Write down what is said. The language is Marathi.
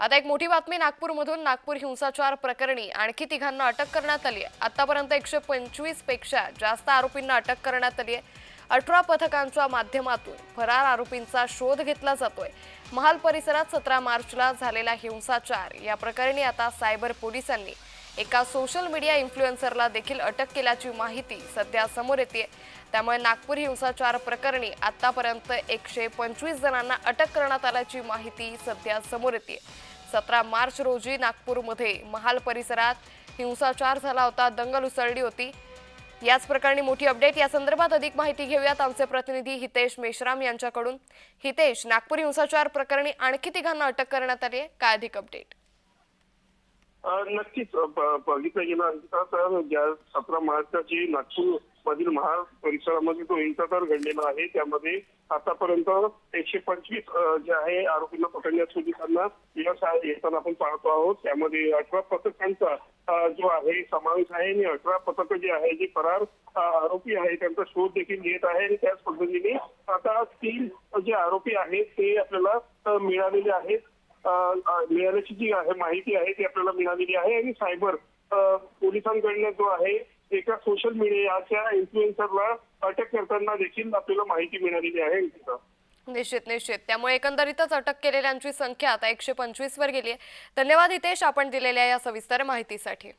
आता एक मोठी बातमी नागपूरमधून नागपूर हिंसाचार प्रकरणी आणखी तिघांना अटक करण्यात आली आहे. आतापर्यंत एकशे पंचवीसपेक्षा जास्त आरोपींना अटक करण्यात आली आहे. अठरा पथकांच्या माध्यमातून फरार आरोपींचा शोध घेतला जातोय. महाल परिसरात सतरा मार्चला झालेला हिंसाचार या प्रकरणी आता सायबर पोलिसांनी एका सोशल मीडिया इन्फ्लुएन्सरला देखील अटक केल्याची माहिती सध्या समोर येते त्यामुळे नागपूर हिंसाचार प्रकरणी आतापर्यंत एकशे पंचवीस जणांना अटक करण्यात आल्याची माहिती सध्या समोर येते सतरा मार्च रोजी नागपूरमध्ये महाल परिसरात हिंसाचार झाला होता दंगल उसळली होती. याच प्रकरणी मोठी अपडेट. या संदर्भात अधिक माहिती घेऊयात आमचे प्रतिनिधी हितेश मेश्राम यांच्याकडून. हितेश नागपूर हिंसाचार प्रकरणी आणखी तिघांना अटक करण्यात आली आहे काय अधिक अपडेट? नक्कीच. बघितलं गेलं अंकिता तर ज्या सतरा मार्चच्या जी नागपूर मधील महाल परिसरामध्ये तो हिंसाचार घडलेला आहे त्यामध्ये आतापर्यंत एकशे पंचवीस जे आहे आरोपींना पकडण्यात पोलिसांना यश येताना आपण पाहतो आहोत. त्यामध्ये अठरा पथकांचा जो आहे समावेश आहे आणि अठरा पथकं जे आहे जे फरार आरोपी आहे त्यांचा शोध देखील घेत आहे आणि त्याच पद्धतीने आता तीन जे आरोपी आहेत ते आपल्याला मिळालेले आहेत. मिळाल्याची जी आहे माहिती आहे ती आपल्याला मिळालेली आहे. आणि सायबर पोलिसांकडनं जो आहे एका सोशल मीडियाच्या इन्फ्लुएन्सरला अटक करताना देखील आपल्याला माहिती मिळालेली आहे. निश्चित निश्चित. त्यामुळे एकंदरीतच अटक केलेल्यांची संख्या आता एकशे पंचवीस वर गेली आहे. धन्यवाद हितेश. आपण दिलेल्या या सविस्तर माहितीसाठी.